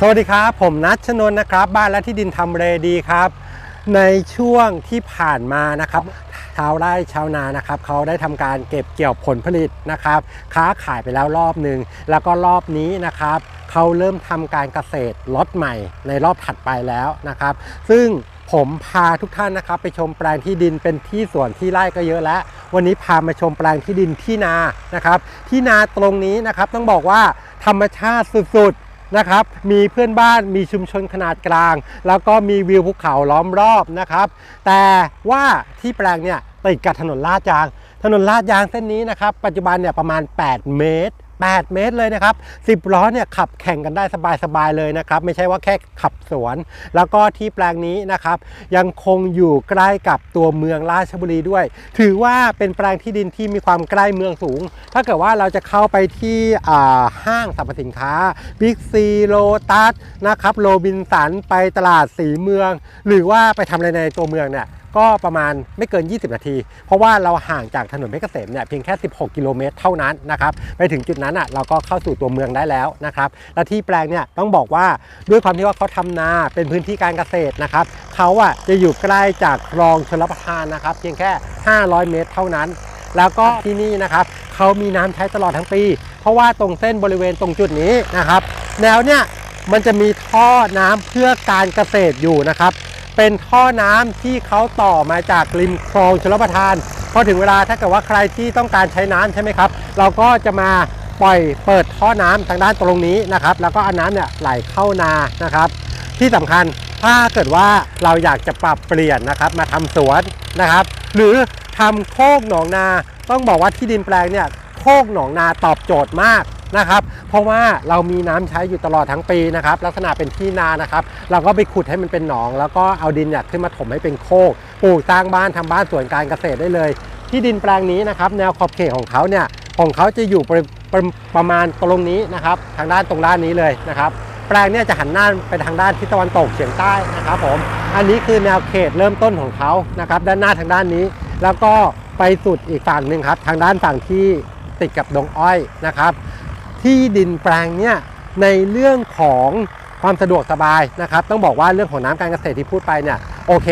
สวัสดีครับ ผมนัทชนน์นะครับ บ้านและที่ดินทำเรดีครับ ในช่วงที่ผ่านมานะครับชาวไร่ชาวนานะครับเขาได้ทำการเก็บเกี่ยวผลผลิตนะครับ ค้าขายไปแล้วรอบหนึ่งแล้วก็รอบนี้นะครับเขาเริ่มทำการเกษตรล็อตใหม่ในรอบถัดไปแล้วนะครับ ซึ่งผมพาทุกท่านนะครับไปชมแปลงที่ดินเป็นที่สวนที่ไร่ก็เยอะแล้ว วันนี้พามาชมแปลงที่ดินที่นานะครับ ที่นาตรงนี้นะครับต้องบอกว่าธรรมชาติสุดๆ นะครับ มีเพื่อนบ้านมีชุมชนขนาดกลาง แล้วก็มีวิวภูเขาล้อมรอบนะครับ แต่ว่าที่แปลงเนี่ยติดกับถนนลาดยาง ถนนลาดยางเส้นนี้นะครับ ปัจจุบันเนี่ยประมาณ 8 เมตร 8 เมตรเลยนะครับ10ล้อเนี่ยขับแข่งกันได้สบายๆเลยนะครับ ไม่ใช่ว่าแค่ขับสวน แล้วก็ที่แปลงนี้นะครับ ยังคงอยู่ใกล้กับตัวเมืองราชบุรีด้วย ถือว่าเป็นแปลงที่ดินที่มีความใกล้เมืองสูง ถ้าเกิดว่าเราจะเข้าไปที่ห้างสรรพสินค้าบิ๊กซีโลตัสนะครับโรบินสันไปตลาดสีเมือง หรือว่าไปทำอะไรในตัวเมืองเนี่ย ก็ประมาณไม่เกิน 20 นาที เพราะว่าเราห่างจากถนนเพชรเกษมเนี่ยเพียงแค่ 16 กิโลเมตรเท่านั้นนะครับไปถึงจุดนั้นอะเราก็เข้าสู่ตัวเมืองได้แล้วนะครับและที่แปลงเนี่ยต้องบอกว่าด้วยความที่ว่าเขาทำนาเป็นพื้นที่การเกษตรนะครับเขาอะจะอยู่ใกล้จากคลองชลประทานนะครับเพียงแค่ 500 เมตรเท่านั้น แล้วก็ที่นี่นะครับเขามีน้ำใช้ตลอดทั้งปี เพราะว่าตรงเส้นบริเวณตรงจุดนี้นะครับแนวเนี่ยมันจะมีท่อน้ำเพื่อการเกษตรอยู่นะครับ เป็นท่อน้ำที่เขาต่อมาจากริมคลองชลประทานพอถึงเวลาถ้าเกิดว่าใครที่ต้องการใช้น้ำใช่ไหมครับ เราก็จะมาปล่อยเปิดท่อน้ำทางด้านตรงนี้นะครับ แล้วก็เอาน้ำเนี่ยไหลเข้านานะครับ ที่สำคัญถ้าเกิดว่าเราอยากจะปรับเปลี่ยนนะครับ มาทำสวนนะครับ หรือทำโคกหนองนา ต้องบอกว่าที่ดินแปลงเนี่ยโคกหนองนาตอบโจทย์มาก นะครับ เพราะว่าเรามีน้ำใช้อยู่ตลอดทั้งปีนะครับ ลักษณะเป็นที่นานะครับ เราก็ไปขุดให้มันเป็นหนอง แล้วก็เอาดินเนี่ยขึ้นมาถมให้เป็นโคกปลูกสร้างบ้านทำบ้านสวนการเกษตรได้เลย ที่ดินแปลงนี้นะครับ แนวขอบเขตของเขาเนี่ยของเขาจะอยู่ประประประมาณตรงนี้นะครับ ทางด้านตรงด้านนี้เลยนะครับ แปลงเนี่ยจะหันหน้าไปทางด้านทิศตะวันตกเฉียงใต้นะครับผมอันนี้คือแนวเขตเริ่มต้นของเขานะครับ ด้านหน้าทางด้านนี้ แล้วก็ไปสุดอีกฝั่งหนึ่งครับ ทางด้านฝั่งที่ติดกับดงอ้อยนะครับ ที่ดินแปลงเนี่ยในเรื่องของความสะดวกสบายนะครับ ต้องบอกว่าเรื่องของน้ำการเกษตรที่พูดไปเนี่ยโอเค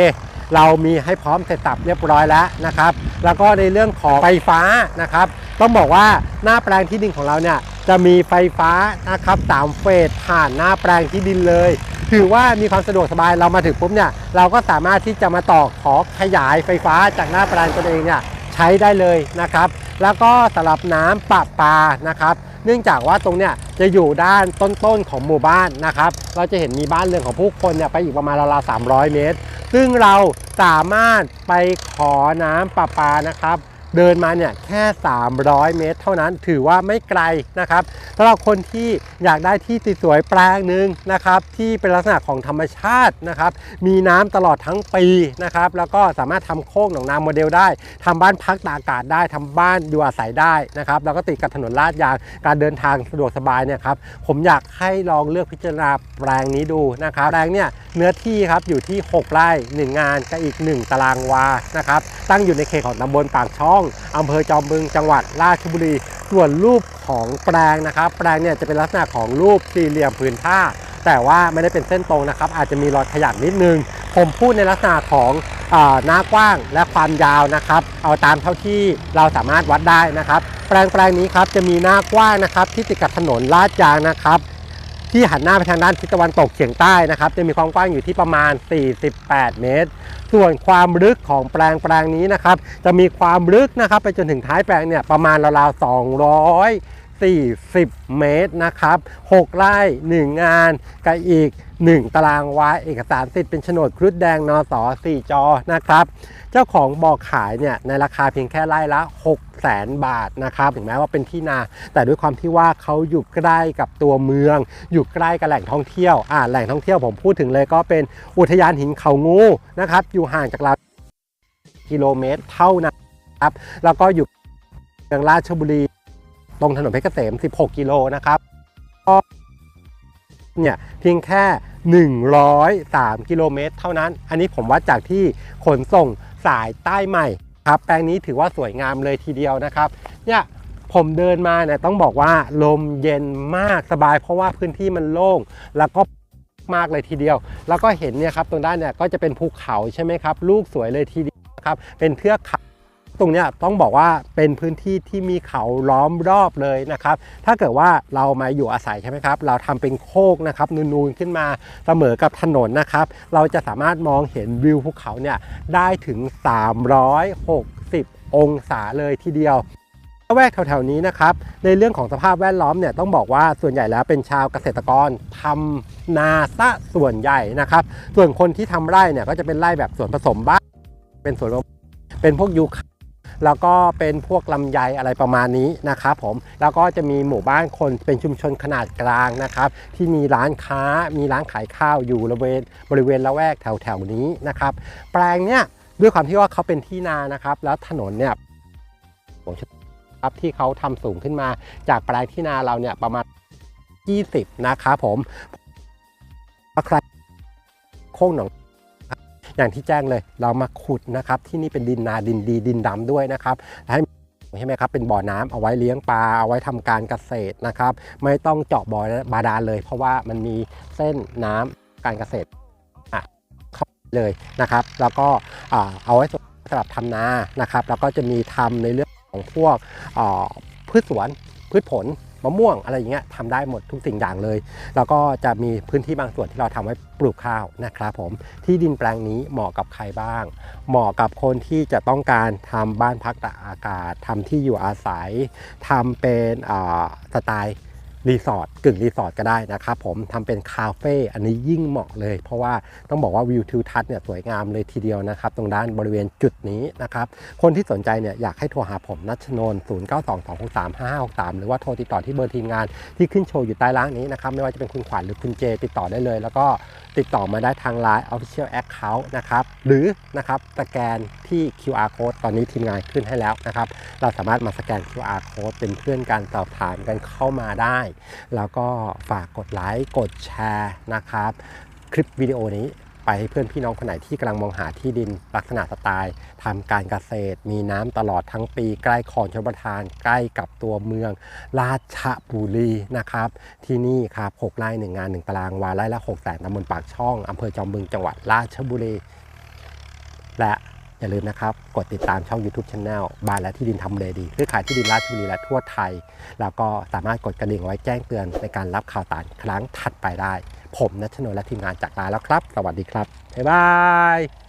เรามีให้พร้อมเสร็จสับเรียบร้อยแล้วนะครับ แล้วก็ในเรื่องของไฟฟ้านะครับ ต้องบอกว่าหน้าแปลงที่ดินของเราเนี่ยจะมีไฟฟ้านะครับสามเฟสผ่านหน้าแปลงที่ดินเลย ถือว่ามีความสะดวกสบายเรามาถึงปุ๊บเนี่ยเราก็สามารถที่จะมาต่อขอขยายไฟฟ้าจากหน้าแปลงตนเองเนี่ยใช้ได้เลยนะครับ แล้วก็สำหรับน้ำประปานะครับ เนื่องจากว่าตรงเนี้ยจะอยู่ด้านต้นๆของหมู่บ้านนะครับ เราจะเห็นมีบ้านเรือนของผู้คนเนี่ยไปอีกประมาณราวๆ300 เมตร ซึ่งเราสามารถไปขอน้ำประปานะครับ เดินมาเนี่ยแค่ 300 เมตร เท่านั้นถือว่าไม่ไกลนะครับสำหรับคนที่อยากได้ที่สวยๆแปลงหนึ่งนะครับที่เป็นลักษณะของธรรมชาตินะครับมีน้ำตลอดทั้งปีนะครับแล้วก็สามารถทำโค้งหนองนาโมเดลได้ทำบ้านพักตากอากาศได้ทำบ้านอยู่อาศัยได้นะครับแล้วก็ติดกับถนนลาดยางการเดินทางสะดวกสบายเนี่ยครับผมอยากให้ลองเลือกพิจารณาแปลงนี้ดูนะครับแปลงเนี่ยเนื้อที่ครับอยู่ที่ 6 ไร่ 1 งานกับอีก 1 ตารางวานะครับตั้งอยู่ในเขตของตำบลปากช่องอำเภอจอมบึงจังหวัดราชบุรี ส่วนรูปของแปลงนะครับ แปลงเนี่ยจะเป็นลักษณะของรูปสี่เหลี่ยมผืนผ้า แต่ว่าไม่ได้เป็นเส้นตรงนะครับ อาจจะมีรอยขยับนิดนึง ผมพูดในลักษณะของอหน้ากว้างและความยาวนะครับ เอาตามเท่าที่เราสามารถวัดได้นะครับ แปลงแปลงนี้ครับจะมีหน้ากว้างนะครับที่ติดกับถนนลาดยางนะครับ ที่หันหน้าไปทางด้านทิศตะวันตกเฉียงใต้นะครับ จะมีความกว้างอยู่ที่ประมาณ 48 เมตร ส่วนความลึกของแปลงแปลงนี้นะครับ จะมีความลึกนะครับ ไปจนถึงท้ายแปลงเนี่ยประมาณราวๆ200 40 เมตรนะครับ6ไร่1 งานกับอีก 1 ตารางวาเอกสารสิทธิ์เป็นโฉนดครุฑแดงนส4จอนะครับ เจ้าของบอกขายเนี่ยในราคาเพียงแค่ไร่ละ 6 0แสนบาทนะครับถึงแม้ว่าเป็นที่นา แต่ด้วยความที่ว่าเขาอยู่ใกล้กับตัวเมือง อยู่ใกล้กับแหล่งท่องเที่ยวอ่าแหล่งท่องเที่ยวผมพูดถึงเลยก็เป็นอุทยานหินเขางูนะครับ อยู่ห่างจากเรากิโลเมตรเท่านั้นครับแล้วก็อยู่เมืองราชบุรี ตรงถนนเพชรเกษม 16 กิโลนะครับเนี่ยเพียงแค่ 103 กิโลเมตร เท่านั้น อันนี้ผมวัดจากที่ขนส่งสายใต้ใหม่ครับ แปลงนี้ถือว่าสวยงามเลยทีเดียวนะครับเนี่ยผมเดินมาเนี่ยต้องบอกว่าลมเย็นมากสบาย เพราะว่าพื้นที่มันโล่งแล้วก็มากเลยทีเดียว แล้วก็เห็นเนี่ยครับตรงด้านเนี่ยก็จะเป็นภูเขาใช่ไหมครับ ลูกสวยเลยทีเดียวครับเป็นเทือกเขา ตรงนี้ต้องบอกว่าเป็นพื้นที่ที่มีเขาล้อมรอบเลยนะครับ ถ้าเกิดว่าเรามาอยู่อาศัยใช่ไหมครับ เราทำเป็นโคกนะครับนูนๆขึ้นมาเสมอกับถนนนะครับ เราจะสามารถมองเห็นวิวภูเขาเนี่ยได้ถึง 360 องศาเลยทีเดียวแวกแถวๆนี้นะครับในเรื่องของสภาพแวดล้อมเนี่ยต้องบอกว่าส่วนใหญ่แล้วเป็นชาวเกษตรกรทำนาซะส่วนใหญ่นะครับ ส่วนคนที่ทำไร่เนี่ยก็จะเป็นไร่แบบสวนผสมบ้างเป็นสวนเป็นพวกยูคา แล้วก็เป็นพวกลำไยอะไรประมาณนี้นะครับผมแล้วก็จะมีหมู่บ้านคนเป็นชุมชนขนาดกลางนะครับ ที่มีร้านค้ามีร้านขายข้าวอยู่บริเวณบริเวณละแวกแถวๆนี้นะครับ แปลงเนี่ยด้วยความที่ว่าเขาเป็นที่นานะครับ แล้วถนนเนี่ยครับที่เขาทำสูงขึ้นมา จากแปลงที่นาเราเนี่ยประมาณ 20 นะครับผมใครโค้งหนอง อย่างที่แจ้งเลยเรามาขุดนะครับที่นี่เป็นดินนาดินดีดินดำด้วยนะครับให้ใช่ไหมครับเป็นบ่อน้ำเอาไว้เลี้ยงปลาเอาไว้ทำการเกษตรนะครับ ไม่ต้องเจาะบ่อบาดาลเลย เพราะว่ามันมีเส้นน้ำการเกษตรอะเข้าเลยนะครับ แล้วก็เอาไว้สำหรับทำนานะครับ แล้วก็จะมีทำในเรื่องของพวกพืชสวนพืชผล มะม่วงอะไรอย่างเงี้ยทำได้หมดทุกสิ่งอย่างเลย แล้วก็จะมีพื้นที่บางส่วนที่เราทำไว้ปลูกข้าวนะครับผมที่ดินแปลงนี้เหมาะกับใครบ้าง เหมาะกับคนที่จะต้องการทำบ้านพักตากอากาศทำที่อยู่อาศัยทำเป็นสไตล์ รีสอร์ทกึ่งรีสอร์ทก็ได้นะครับผมทำเป็นคาเฟ่อันนี้ยิ่งเหมาะเลย เพราะว่าต้องบอกว่าวิวทิวทัศน์เนี่ยสวยงามเลยทีเดียวนะครับ ตรงด้านบริเวณจุดนี้นะครับคนที่สนใจเนี่ยอยากให้โทรหาผมนัชนนท์0 9 2 2 6 3 5 6 3 หรือว่าโทรติดต่อที่เบอร์ทีมงานที่ขึ้นโชว์อยู่ใต้ล่างนี้นะครับไม่ว่าจะเป็นคุณขวัญหรือคุณเจติดต่อได้เลย แล้วก็ติดต่อมาได้ทาง Line Official Account นะครับหรือนะครับสแกนที่ QR Code ตอนนี้ทีมงานขึ้นให้แล้วนะครับเราสามารถมาสแกน QR Code เป็นเพื่อนการสอบถามกันเข้ามาได้แล้วก็ฝากกดไลค์กดแชร์นะครับ คลิปวิดีโอนี้ไปให้เพื่อนพี่น้องคนไหนที่กำลังมองหาที่ดินลักษณะสไตล์ทำการเกษตร มีน้ำตลอดทั้งปี ใกล้คลองชลประทาน ใกล้กับตัวเมือง ราชบุรีนะครับ ที่นี่ครับ6ไร่หนึ่งงานหนึ่งตารางวาไร่ละ6แสนตำบลปากช่องอำเภอจอมบึงจังหวัดราชบุรี และ อย่าลืมนะครับ กดติดตามช่อง YouTube Channel บ้านและที่ดินทำเลดี ซื้อขายที่ดินราชบุรีและทั่วไทย แล้วก็สามารถกดกระดิ่งไว้แจ้งเตือนในการรับข่าวสารครั้งถัดไปได้ ผมนัชโนนและทีมงานจากลาแล้วครับ สวัสดีครับ บ๊ายบาย